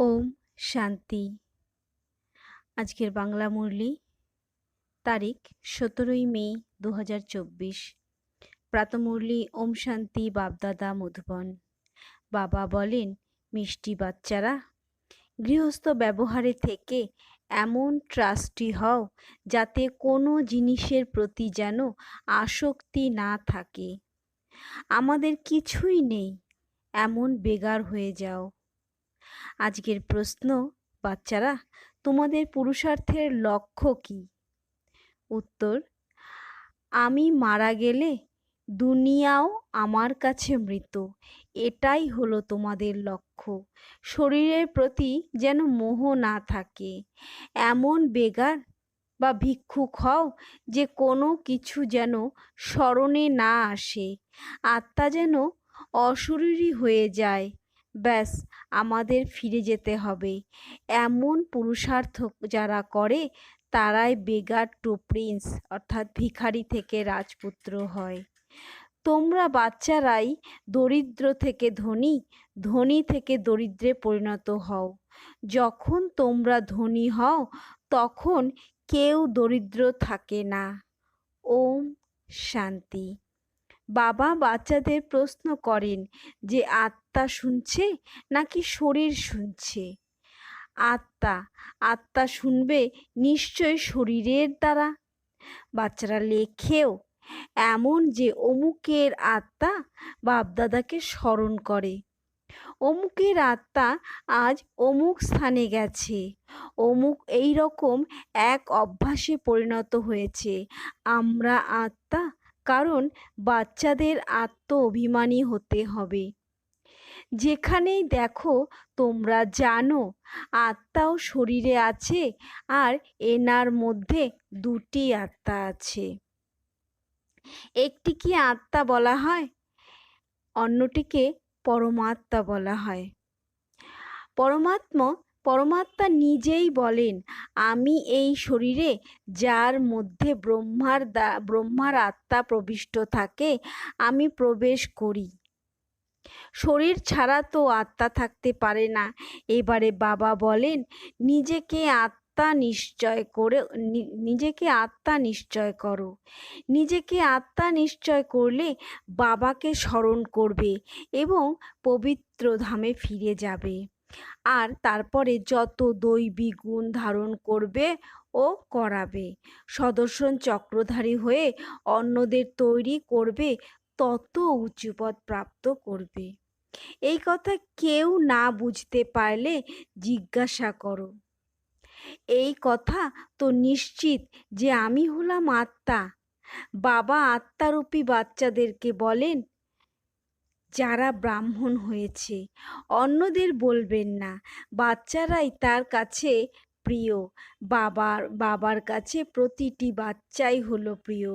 ওম শান্তি। আজকের বাংলা মুরলি, তারিখ সতেরোই মে দু হাজার চব্বিশ প্রাতমুরলি ওম শান্তি বাপদাদা মধুবন। বাবা বলেন, মিষ্টি বাচ্চারা, গৃহস্থ ব্যবহারে থেকে এমন ট্রাস্টি হও যাতে কোনো জিনিসের প্রতি যেন আসক্তি না থাকে। আমাদের কিছুই নেই, এমন বেগার হয়ে যাও। আজকের প্রশ্ন, বাচ্চারা, তোমাদের পুরুষার্থের লক্ষ্য কি? উত্তর, আমি মারা গেলে দুনিয়াও আমার কাছে মৃত। এটাই হলো তোমাদের লক্ষ্য। শরীরের প্রতি যেন মোহ না থাকে। এমন বেগার বা ভিক্ষুক হও যে কোনো কিছু যেন স্মরণে না আসে। আত্মা যেন অশরীরী হয়ে যায়। ব্যাস, আমাদের ফিরে যেতে হবে। এমন পুরুষার্থ যারা করে, তারাই বেগার টু প্রিন্স, অর্থাৎ ভিখারি থেকে রাজপুত্র হয়। তোমরা বাচ্চারাই দরিদ্র থেকে ধনী ধনী থেকে দরিদ্রে পরিণত হও। যখন তোমরা ধনী হও, তখন কেউ দরিদ্র থাকে না। ওম শান্তি। বাবা বাচ্চাদের প্রশ্ন করেন যে, আত্মা শুনছে নাকি শরীর শুনছে? আত্মা আত্মা শুনবে নিশ্চয় শরীরের দ্বারা। বাচ্চারা লেখেও, এমন যে অমুকের আত্মা বাপদাদাকে স্মরণ করে। অমুকের আত্মা আজ অমুক স্থানে গেছে। অমুক এই রকম এক অভ্যাসে পরিণত হয়েছে। আমরা আত্মা কারণ বাচ্চাদের আত্ম অভিমানী হতে হবে। যেখানেই দেখো তোমরা জানো আত্মাও শরীরে আছে আর এনার মধ্যে দুটি আত্মা আছে। একটি কি আত্মা বলা হয়, অন্যটিকে পরমাত্মা বলা হয়। পরমাত্মা পরমাত্মা নিজেই বলেন, আমি এই শরীরে, যার মধ্যে ব্রহ্মার দা, ব্রহ্মার আত্মা প্রবিষ্ট থাকে, আমি প্রবেশ করি। শরীর ছাড়া তো আত্মা থাকতে পারে না। এবারে বাবা বলেন, নিজেকে আত্মা নিশ্চয় করে নিজেকে আত্মা নিশ্চয় করো। নিজেকে আত্মা নিশ্চয় করলে বাবাকে স্মরণ করবে এবং পবিত্র ধামে ফিরে যাবে। আর তারপরে যত দৈবী গুণ ধারণ করবে ও করাবে। সদর্শন চক্রধারী হয়ে অন্যদের তৈরি করবে, তত উঁচু পদ প্রাপ্ত করবে। এই কথা কেউ না বুঝতে পারলে জিজ্ঞাসা করো। এই কথা তো নিশ্চিত যে আমি হলাম আত্মা। বাবা আত্মারূপী বাচ্চাদেরকে বলেন যারা ব্রাহ্মণ হয়েছে, অন্যদের বলবেন না। বাচ্চারাই তার কাছে প্রিয়। বাবার বাবার কাছে প্রতিটি বাচ্চাই হলো প্রিয়।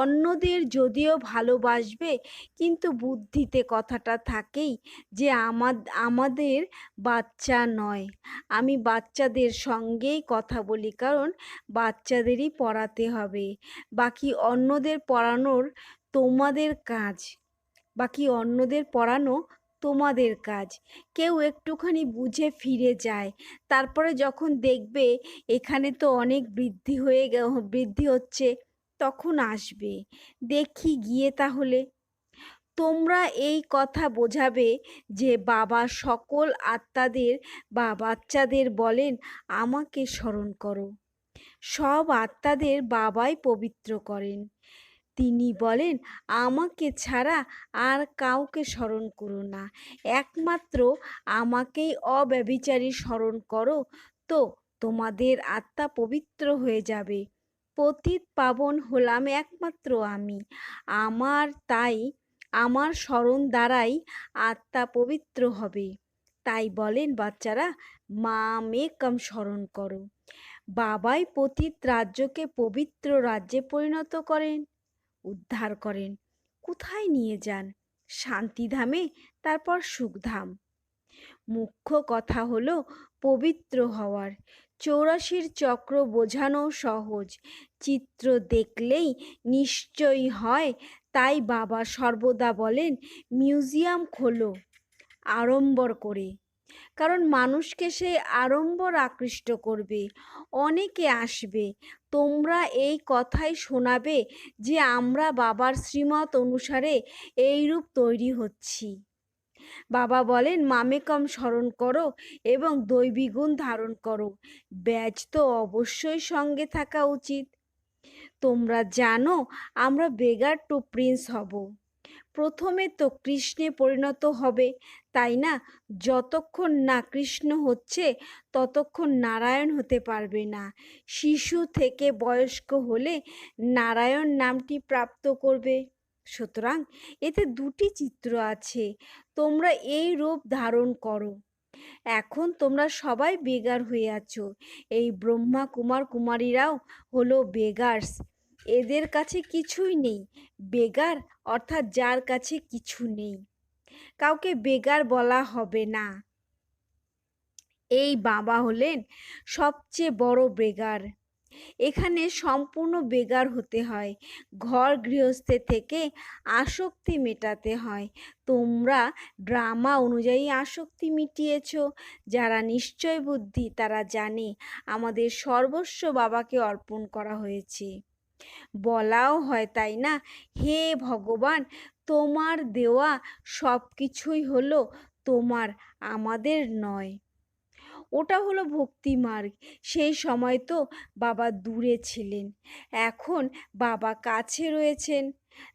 অন্যদের যদিও ভালোবাসবে, কিন্তু বুদ্ধিতে কথাটা থাকেই যে আমাদের বাচ্চা নয়। আমি বাচ্চাদের সঙ্গেই কথা বলি, কারণ বাচ্চাদেরই পড়াতে হবে। বাকি অন্যদের পড়ানোর তোমাদের কাজ। বাকি অন্যদের পড়ানো তোমাদের কাজ। কেউ একটুখানি বুঝে ফিরে যায়। তারপরে যখন দেখবে এখানে তো অনেক বৃদ্ধি হয়ে বৃদ্ধি হচ্ছে, তখন আসবে। দেখি গিয়ে তাহলে। তোমরা এই কথা বোঝাবে যে বাবা সকল আত্মাদের বা বাচ্চাদের বলেন, আমাকে স্মরণ করো। সব আত্মাদের বাবাই পবিত্র করেন। তিনি বলেন, আমাকে ছাড়া আর কাউকে স্মরণ করো না। একমাত্র আমাকেই অব্যবিচারী স্মরণ করো, তো তোমাদের আত্মা পবিত্র হয়ে যাবে। পতিত পাবন হলাম একমাত্র আমি। আমার তাই আমার স্মরণ দ্বারাই আত্মা পবিত্র হবে। তাই বলেন বাচ্চারা, মা মেকম স্মরণ করো। বাবাই পতিত রাজ্যকে পবিত্র রাজ্যে পরিণত করেন। উদ্ধার করেন। কোথায় নিয়ে যান? শান্তিধামে? তারপর সুখধাম। মুখ্য কথা হলো পবিত্র হওয়ার। চৌরাশির চক্র বোঝানো সহজ। চিত্র দেখলেই নিশ্চয়ই হয়, তাই বাবা সর্বদা বলেন, মিউজিয়াম খোলো। আড়ম্বর করে। কারণ মানুষকে সেই আড়ম্বর আকৃষ্ট করবে, অনেকে আসবে। তোমরা এই কথাই শোনাবে যে আমরা বাবার শ্রীমত অনুসারে এইরূপ তৈরি হচ্ছি। বাবা বলেন মামেকম স্মরণ করো এবং দৈবী গুণ ধারণ করো। ব্যাজ তো অবশ্যই সঙ্গে থাকা উচিত। তোমরা জানো, আমরা বেগার টু প্রিন্স হব। প্রথমে তো কৃষ্ণে পরিণত হবে। তাই না? যতক্ষণ না কৃষ্ণ হচ্ছে, ততক্ষণ নারায়ণ হতে পারবে না। শিশু থেকে বয়স্ক হলে নারায়ণ নামটি প্রাপ্ত করবে। সুতরাং এতে দুটি চিত্র আছে। তোমরা এই রূপ ধারণ করো। এখন তোমরা সবাই বেগার হয়ে আছো। এই ব্রহ্মা কুমার কুমারীরাও হলো বেগার্স। এদের কাছে কিছুই নেই। বেগার অর্থাৎ যার কাছে কিছু নেই। কাউকে বেগার বলা হবে না। এই বাবা হলেন সবচেয়ে বড় বেগার এখানে সম্পূর্ণ বেগার হতে হয়, ঘর গৃহস্থে থেকে আসক্তি মেটাতে হয়। তোমরা ড্রামা অনুযায়ী আসক্তি মিটিয়েছ, যারা নিশ্চয় বুদ্ধি তারা জানে আমাদের সর্বস্ব বাবাকে অর্পণ করা হয়েছে। বলাও হয় তাই না? হে ভগবান তোমার দেওয়া সব কিছুই হলো তোমার, আমাদের নয়। ওটা হলো ভক্তি মার্গ। সেই সময় তো বাবা দূরে ছিলেন। এখন বাবা কাছে রয়েছেন।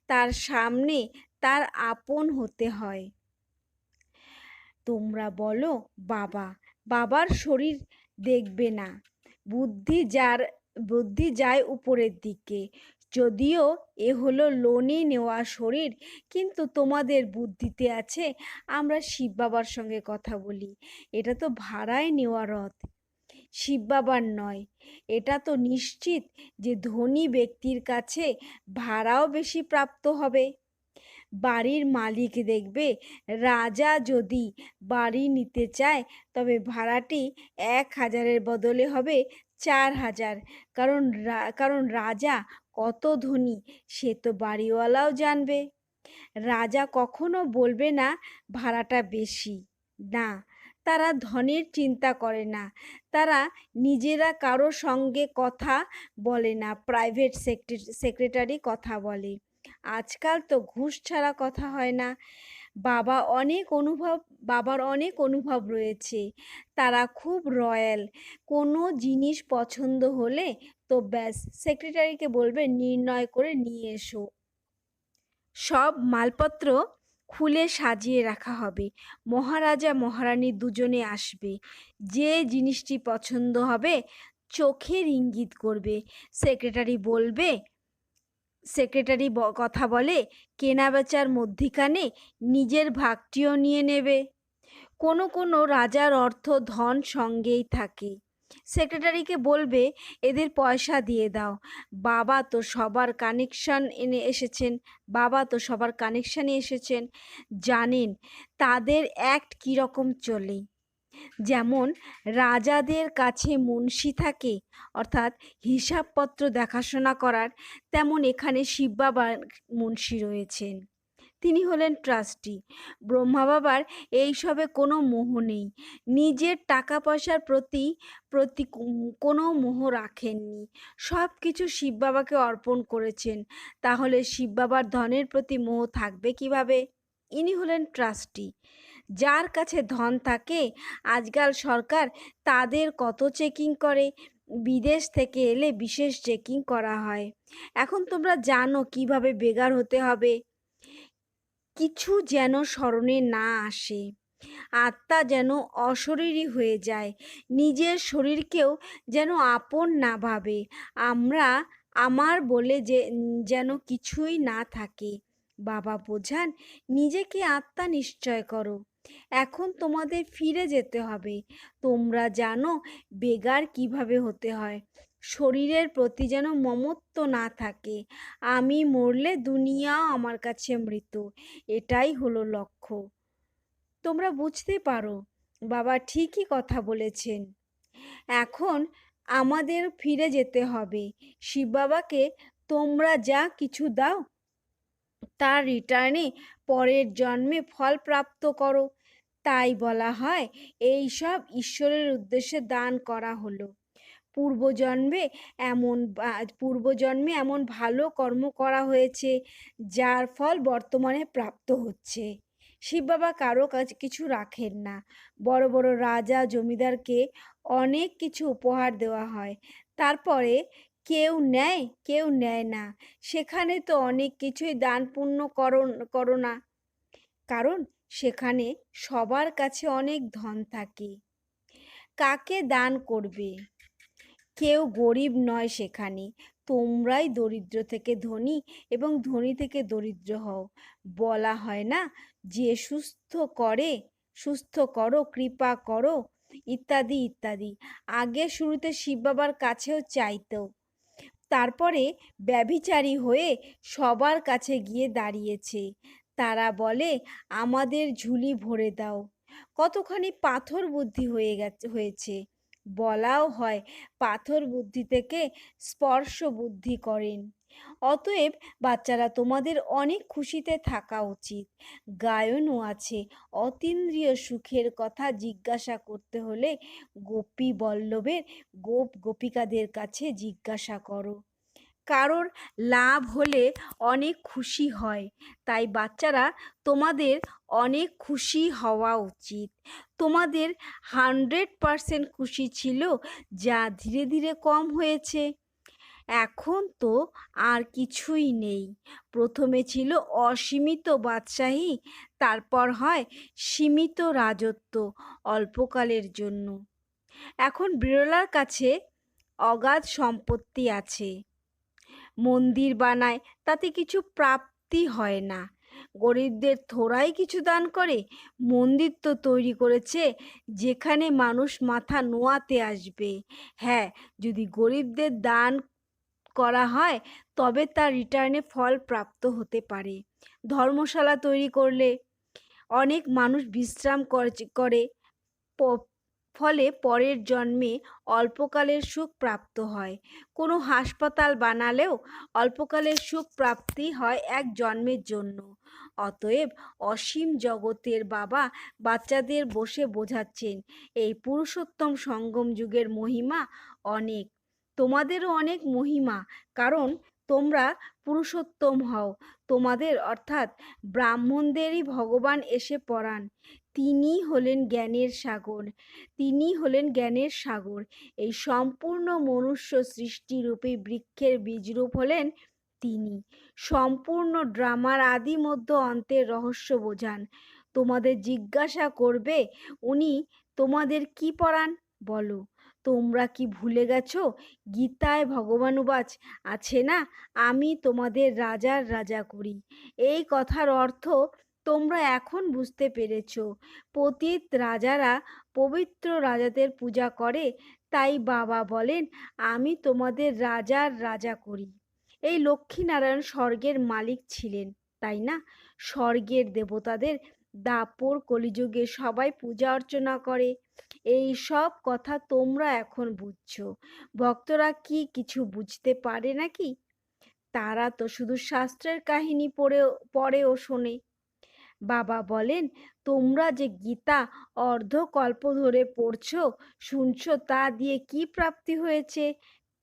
তার সামনে তার আপন হতে হয়। তোমরা বলো, বাবা, বাবার শরীর দেখবে না। বুদ্ধি যার, বুদ্ধি যায় উপরের দিকে। যদিও এ হলো লোনে নেওয়া শরীর, কিন্তু তোমাদের বুদ্ধিতে আছে, আমরা শিব বাবার সঙ্গে কথা বলি। এটা তো ভাড়ায় নেওয়া রথ। শিব বাবার নয়। এটা তো নিশ্চিত যে ধনী ব্যক্তির কাছে ভাড়াও বেশি প্রাপ্ত হবে। বাড়ির মালিক দেখবে, রাজা যদি বাড়ি নিতে চায়, তবে ভাড়াটি এক হাজারের বদলে হবে চার হাজার। কারণ কারণ রাজা কত ধনী, সে তো বাড়িওয়ালাও জানবে। রাজা কখনো বলবে না, ভাড়াটা বেশি। না, তারা ধনের চিন্তা করে না। তারা নিজেরা কারও সঙ্গে কথা বলে না প্রাইভেট সেক্রেটারি কথা বলে। আজকাল তো ঘুষ ছাড়া কথা হয় না। বাবা অনেক অনুভব, বাবার অনেক অনুভব রয়েছে। তারা খুব রয়্যাল। কোনো জিনিস পছন্দ হলে তো ব্যাস সেক্রেটারিকে বলবে নির্ণয় করে নিয়ে এসো। সব মালপত্র খুলে সাজিয়ে রাখা হবে। মহারাজা, মহারানী দুজনে আসবে। যে জিনিসটি পছন্দ হবে, চোখের ইঙ্গিত করবে। সেক্রেটারি বলবে সেক্রেটারি কথা বলে, কেনা বেচার মধ্যিখানে নিজের ভাগটিও নিয়ে নেবে। কোনো কোনো রাজার অর্থ ধন সঙ্গেই থাকে। সেক্রেটারিকে বলবে, এদের পয়সা দিয়ে দাও। বাবা তো সবার কানেকশান এনে এসেছেন, বাবা তো সবার কানেকশানে এসেছেন। জানেন, তাদের অ্যাক্ট কীরকম চলে? যেমন, রাজাদের কাছে মুন্সি থাকে, অর্থাৎ হিসাবপত্র দেখাশোনা করার, তেমন এখানে শিব বাবার মুন্সি রয়েছেন। তিনি হলেন ট্রাস্টি। ব্রহ্মা বাবার এইসবে কোনো মোহ নেই। নিজের টাকা পয়সার প্রতি প্রতি কোনো মোহ রাখেননি। সব কিছু শিব বাবাকে অর্পণ করেছেন। তাহলে শিব বাবার ধনের প্রতি মোহ থাকবে কীভাবে? ইনি হলেন ট্রাস্টি। যার কাছে ধন থাকে, আজকাল সরকার তাদের কত চেকিং করে? বিদেশ থেকে এলে বিশেষ চেকিং করা হয়। এখন তোমরা জানো কীভাবে বেগার হতে হবে। কিছু যেন স্মরণে না আসে। আত্মা যেন অশরীরই হয়ে যায়। নিজের শরীরকেও যেন আপন না ভাবে। আমরা, আমার বলে যে, যেন কিছুই না থাকে। বাবা বোঝান, নিজেকে আত্মা নিশ্চয় করো। এখন তোমাদের ফিরে যেতে হবে। তোমরা জানো, বেগার কীভাবে হতে হয়। শরীরের প্রতি যেন মমত্ব না থাকে। আমি মরলে দুনিয়াও আমার কাছে মৃত। এটাই হলো লক্ষ্য। তোমরা বুঝতে পারো, বাবা ঠিকই কথা বলেছেন। এখন আমাদের ফিরে যেতে হবে। শিব বাবাকে তোমরা যা কিছু দাও, তার রিটার্নে পরের জন্মে ফল প্রাপ্ত করো। তাই বলা হয় এই সব ঈশ্বরের উদ্দেশ্যে দান করা হলো। পূর্বজন্মে এমন পূর্বজন্মে এমন ভালো কর্ম করা হয়েছে, যার ফল বর্তমানে প্রাপ্ত হচ্ছে। শিব বাবা কারও কাছে কিছু রাখেন না। বড় বড় রাজা, জমিদারকে অনেক কিছু উপহার দেওয়া হয়। তারপরে কেউ নেয় কেউ নেয় না। সেখানে তো অনেক কিছুই দান পুণ্য করো না কারণ সেখানে সবার কাছে অনেক ধন থাকে। কাকে দান করবে? কেউ গরিব নয় সেখানে। তোমরাই দরিদ্র থেকে ধনী এবং ধনী থেকে দরিদ্র হও। বলা হয় না, যে সুস্থ করে, সুস্থ করো, কৃপা করো, ইত্যাদি ইত্যাদি। আগে শুরুতে শিব বাবার কাছেও চাইতো। তারপরে ব্যভিচারী হয়ে সবার কাছে গিয়ে দাঁড়িয়েছে। তারা বলে, আমাদের ঝুলি ভরে দাও। কতখানি পাথর বুদ্ধি হয়ে গেছে, হয়েছে। বলাও হয়, পাথর বুদ্ধি থেকে স্পর্শ বুদ্ধি করেন। অতএব বাচ্চারা তোমাদের অনেক খুশিতে থাকা উচিত। গায়নও আছে, অতীন্দ্রিয় সুখের কথা জিজ্ঞাসা করতে হলে গোপী বল্লভের গোপ গোপিকাদের কাছে জিজ্ঞাসা করো। কারোর লাভ হলে অনেক খুশি হয়। তাই বাচ্চারা তোমাদের অনেক খুশি হওয়া উচিত। তোমাদের হান্ড্রেড পারসেন্ট খুশি ছিল, যা ধীরে ধীরে কম হয়েছে। এখন তো আর কিছুই নেই। প্রথমে ছিল অসীমিত বাদশাহী, তারপর হয় সীমিত রাজত্ব অল্পকালের জন্য। এখন বিরলার কাছে অগাধ সম্পত্তি আছে। মন্দির বানায়, তাতে কিছু প্রাপ্তি হয় না। গরিবদের থোড়াই কিছু দান করে, মন্দির তো তৈরি করেছে, যেখানে মানুষ মাথা নোয়াতে আসবে। হ্যাঁ যদি গরিবদের দান করা হয়, তবে তার রিটার্নে ফল প্রাপ্ত হতে পারে। ধর্মশালা তৈরি করলে অনেক মানুষ বিশ্রাম করে ফলে পরের জন্মে অল্পকালের সুখ প্রাপ্ত হয়। কোনো হাসপাতাল বানালেও অল্পকালের সুখ প্রাপ্তি হয় এক জন্মের জন্য। অতএব অসীম জগতের বাবা বাচ্চাদের বসে বোঝাচ্ছেন, এই পুরুষোত্তম সঙ্গম যুগের মহিমা অনেক। তোমাদেরও অনেক মহিমা, কারণ তোমরা পুরুষোত্তম হও। তোমাদের অর্থাৎ ব্রাহ্মণদেরই ভগবান এসে পড়ান। তিনি হলেন জ্ঞানের সাগর। তিনি হলেন জ্ঞানের সাগর। এই সম্পূর্ণ মনুষ্য সৃষ্টিরূপী বৃক্ষের বীজরূপ হলেন তিনি। সম্পূর্ণ ড্রামার আদি মধ্য অন্তের রহস্য বোঝান। তোমাদের জিজ্ঞাসা করবে, উনি তোমাদের কি পড়ান? বলো, তোমরা কি ভুলে গেছো? গীতায় ভগবানুবাচ আছে না? আমি তোমাদের রাজার রাজা করি। এই কথার অর্থ তোমরা এখন বুঝতে পেরেছ। পতিত রাজারা পবিত্র রাজাদের পূজা করে, তাই বাবা বলেন, আমি তোমাদের রাজার রাজা করি। এই লক্ষ্মীনারায়ণ স্বর্গের মালিক ছিলেন, তাই না? স্বর্গের দেবতাদের দাপর কলিযুগে সবাই পূজা অর্চনা করে। এই সব কথা তোমরা এখন বুঝছ। ভক্তরা কি কিছু বুঝতে পারে নাকি? তারা তো শুধু শাস্ত্রের কাহিনী পড়েও পড়ে ও শোনে। বাবা বলেন, তোমরা যে গীতা অর্ধকল্প ধরে পড়ছ, শুনছ তা দিয়ে কি প্রাপ্তি হয়েছে?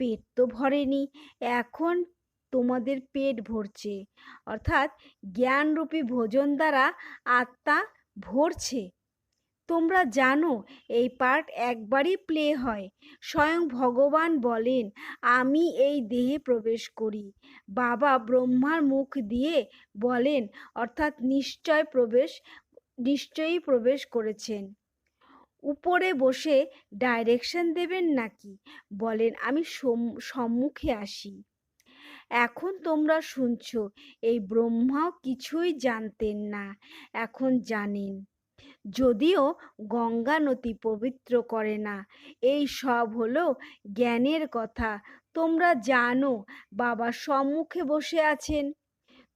পেট তো ভরেনি, এখন তোমাদের পেট ভরছে। অর্থাৎ জ্ঞানরূপী ভোজন দ্বারা আত্মা ভরছে। তোমরা জানো, এই পার্ট একবারই প্লে হয়। স্বয়ং ভগবান বলেন, আমি এই দেহে প্রবেশ করি। বাবা ব্রহ্মার মুখ দিয়ে বলেন, অর্থাৎ নিশ্চয় প্রবেশ, নিশ্চয়ই প্রবেশ করেছেন। উপরে বসে ডাইরেকশন দেবেন নাকি? বলেন, আমি সম- সম্মুখে আসি। এখন তোমরা শুনছ, এই ব্রহ্মাও কিছুই জানতেন না। এখন জানেন। যদিও গঙ্গা নদী পবিত্র করে না। এই সব হলো জ্ঞানের কথা। তোমরা জানো বাবা সম্মুখে বসে আছেন।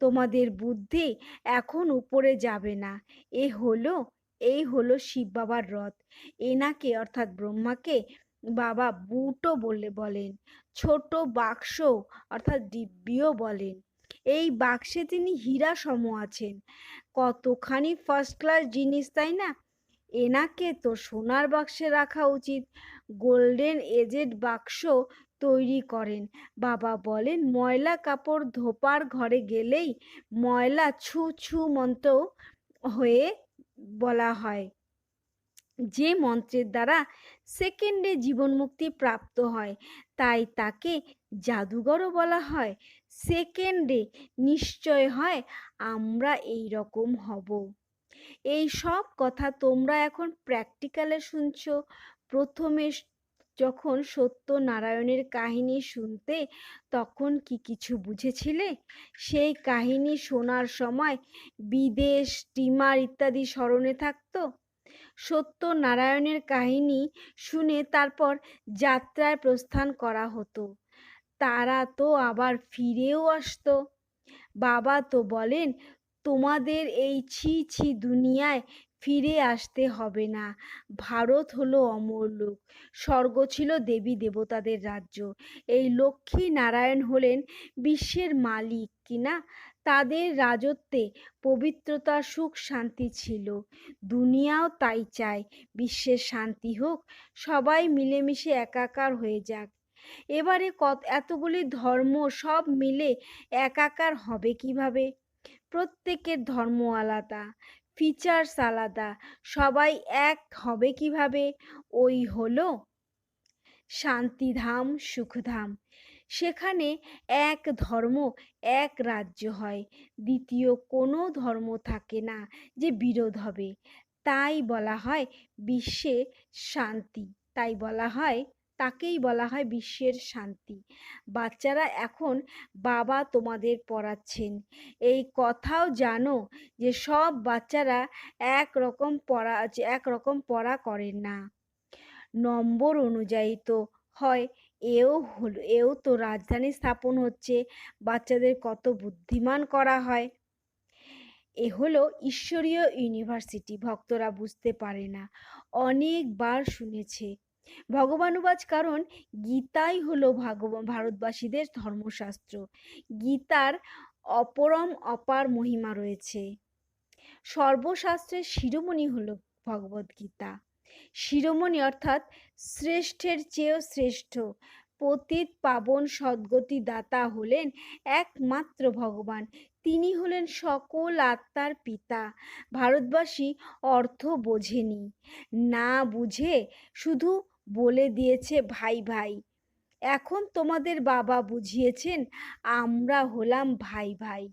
তোমাদের বুদ্ধি এখন উপরে যাবে না। এ হলো, এই হলো শিব বাবার রথ। এনাকে, অর্থাৎ ব্রহ্মাকে, বাবা বুটো বলে বলেন। ছোট বাক্স, অর্থাৎ দিব্যিও বলেন। এই বাক্সে তিনি হীরা সম আছেন। কতখানি ফার্স্ট ক্লাস জিনিস, তাই না? এনাকে তো সোনার বাক্সে রাখা উচিত। গোল্ডেন এজেড বাক্স তৈরি করেন। বাবা বলেন, ময়লা কাপড় ধোপার ঘরে গেলেই ময়লা ছু ছু মন্ত্র হয়ে বলা হয়। যে মন্ত্রের দ্বারা সেকেন্ডে জীবনমুক্তি প্রাপ্ত হয়, তাই তাকে জাদুঘরও বলা হয়। সেকেন্ডে নিশ্চয় হয় আমরা এই রকম হব। এই সব কথা তোমরা এখন প্র্যাকটিক্যালে শুনছো। প্রথমে যখন সত্যনারায়ণের কাহিনী শুনতে তখন কি কিছু বুঝেছিলে? সেই কাহিনী শোনার সময় বিদেশ স্টিমার ইত্যাদি স্মরণে থাকতো? সত্যনারায়ণের কাহিনী শুনে তারপর যাত্রায় প্রস্থান করা হতো। তারা তো আবার ফিরেও আসতো। বাবা তো বলেন, তোমাদের এই ছি ছি দুনিয়ায় ফিরে আসতে হবে না। ভারত হলো অমরলোক স্বর্গ ছিল দেবী দেবতাদের রাজ্য। এই লক্ষ্মী নারায়ণ হলেন বিশ্বের মালিক কিনা? তাদের রাজত্বে পবিত্রতা, সুখ, শান্তি ছিল। দুনিয়াও তাই চায়। বিশ্বের শান্তি হোক, সবাই মিলেমিশে একাকার হয়ে যাক। এবারে কত, এতগুলি ধর্ম সব মিলে একাকার হবে কীভাবে? প্রত্যেকের ধর্ম আলাদা ফিচার্স আলাদা, সবাই এক হবে কীভাবে? ওই হলো শান্তিধাম, সুখধাম। সেখানে এক ধর্ম, এক রাজ্য হয়। দ্বিতীয় কোনো ধর্ম থাকে না যে বিরোধ হবে। তাই বলা হয় বিশ্বে শান্তি। তাই বলা হয় তাকেই বলা হয় বিশ্বের শান্তি। বাচ্চারা এখন বাবা তোমাদের পড়াচ্ছেন। এই কথাও জানো যে সব বাচ্চারা এক রকম পড়া এক রকম পড়া করেন না। নম্বর অনুযায়ী তো হয়, এও হলো, এও তো রাজধানী স্থাপন হচ্ছে, বাচ্চাদের কত বুদ্ধিমান করা হয়। এ হলো ঈশ্বরীয় ইউনিভার্সিটি, ভক্তরা বুঝতে পারে না। অনেকবার শুনেছে ভগবানুবাজ কারণ গীতাই হলো ভারতবাসীদের ধর্মশাস্ত্র। গীতার অপরম অপার মহিমা রয়েছে। সর্বশাস্ত্রের শিরোমণি হলো ভগবদ্গীতা শিরোমণি অর্থাৎ শ্রেষ্ঠের চেয়েও শ্রেষ্ঠ, পতিত পাবন সদ্গতি দাতা হলেন একমাত্র ভগবান। তিনি হলেন সকল আত্মার পিতা। ভারতবাসী অর্থ বোঝেনি। না বুঝে শুধু বলে দিয়েছে, ভাই ভাই, এখন তোমাদের বাবা বুঝিয়েছেন আমরা হলাম ভাই ভাই।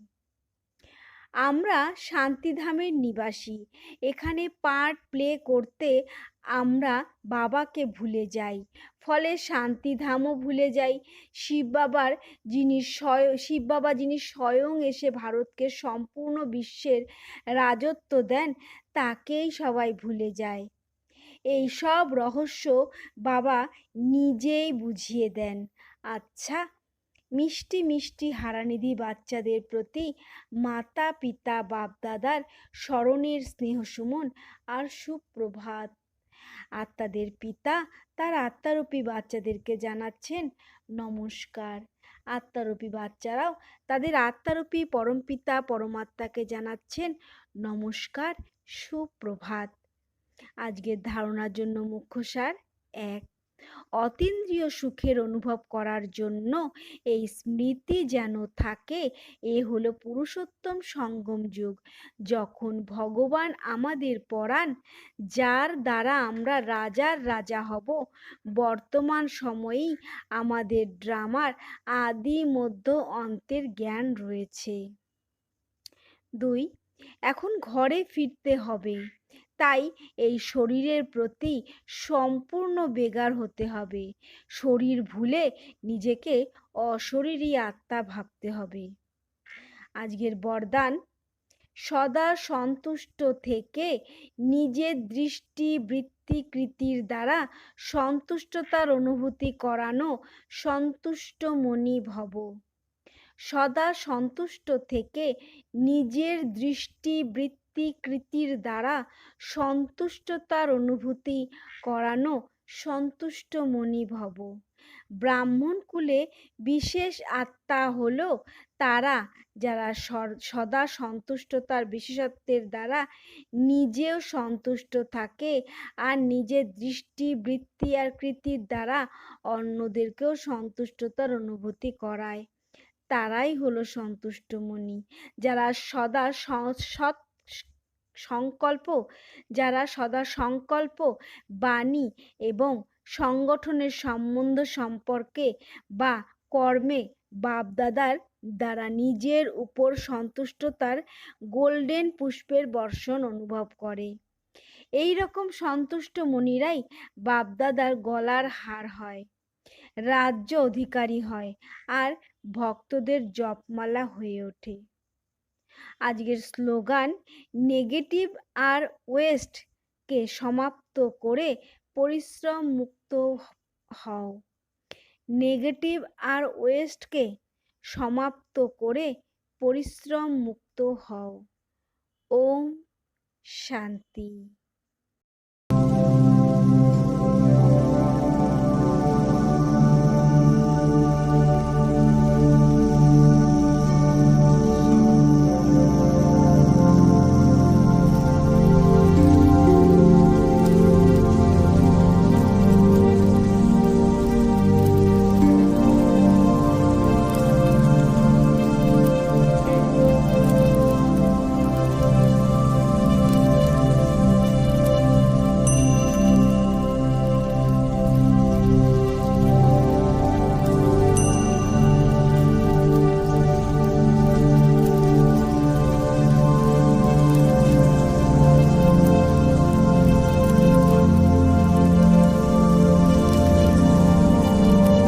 আমরা শান্তিধামের নিবাসী। এখানে পার্ট প্লে করতে আমরা বাবাকে ভুলে যাই। ফলে শান্তিধামও ভুলে যাই। শিব বাবার যিনি স্বয়ং, শিব বাবা যিনি স্বয়ং এসে ভারতকে সম্পূর্ণ বিশ্বের রাজত্ব দেন, তাকেই সবাই ভুলে যায়। এই সব রহস্য বাবা নিজেই বুঝিয়ে দেন। আচ্ছা মিষ্টি মিষ্টি হারানিধি বাচ্চাদের প্রতি মাতা পিতা বাপদাদার স্মরণের স্নেহ সুমন আর সুপ্রভাত। আত্মাদের পিতা তার আত্মারূপী বাচ্চাদেরকে জানাচ্ছেন, নমস্কার। আত্মারূপী বাচ্চারাও তাদের আত্মারূপী পরমপিতা, পরমাত্মাকে জানাচ্ছেন, নমস্কার, সুপ্রভাত। আজকের ধারণার জন্য মুখ্য সার এক, অতীন্দ্রিয় সুখের অনুভব করার জন্য এই স্মৃতি যেন থাকে, এ হলো পুরুষোত্তম সঙ্গম যুগ। যখন ভগবান আমাদের পড়ান যার দ্বারা আমরা রাজার রাজা হব, বর্তমান সময়েই আমাদের ড্রামার আদি মধ্য অন্তের জ্ঞান রয়েছে। দুই, এখন ঘরে ফিরতে হবে। তাই এই শরীরের প্রতি সম্পূর্ণ বেগার হতে হবে। শরীর ভুলে নিজেকে অশরীরী আত্মা ভাবতে হবে। আজকের বরদান সদা সন্তুষ্ট থেকে নিজের দৃষ্টি বৃত্তিকৃতির দ্বারা সন্তুষ্টতার অনুভূতি করানো সন্তুষ্ট মনি ভব। সদা সন্তুষ্ট থেকে নিজের দৃষ্টি বৃত্তি কৃতির দ্বারা সন্তুষ্টতার অনুভূতি করানো সন্তুষ্ট মনি ভব। ব্রাহ্মণ কুলে বিশেষ আত্মা হল তারা যারা সদা সন্তুষ্টতার বিশেষত্বের দ্বারা নিজেও সন্তুষ্ট থাকে আর নিজের দৃষ্টি, বৃত্তি আর কৃতির দ্বারা অন্যদেরকেও সন্তুষ্টতার অনুভূতি করায়। তারাই হলো সন্তুষ্টমণি। যারা সদা সৎ সংকল্প, যারা সদা সংকল্প, বাণী এবং সংগঠনের সম্বন্ধ সম্পর্কে বা কর্মে বাপদাদার দ্বারা নিজের উপর সন্তুষ্টতার গোল্ডেন পুষ্পের বর্ষণ অনুভব করে। এই রকম সন্তুষ্ট মনিরাই বাপদাদার গলার হার হয়। রাজ্য অধিকারী হয় আর ভক্তদের জপমালা হয়ে ওঠে। আজকের স্লোগান, নেগেটিভ আর ওয়েস্টকে সমাপ্ত করে পরিশ্রম মুক্ত হও। নেগেটিভ আর ওয়েস্টকে সমাপ্ত করে পরিশ্রম মুক্ত হও। ওম শান্তি।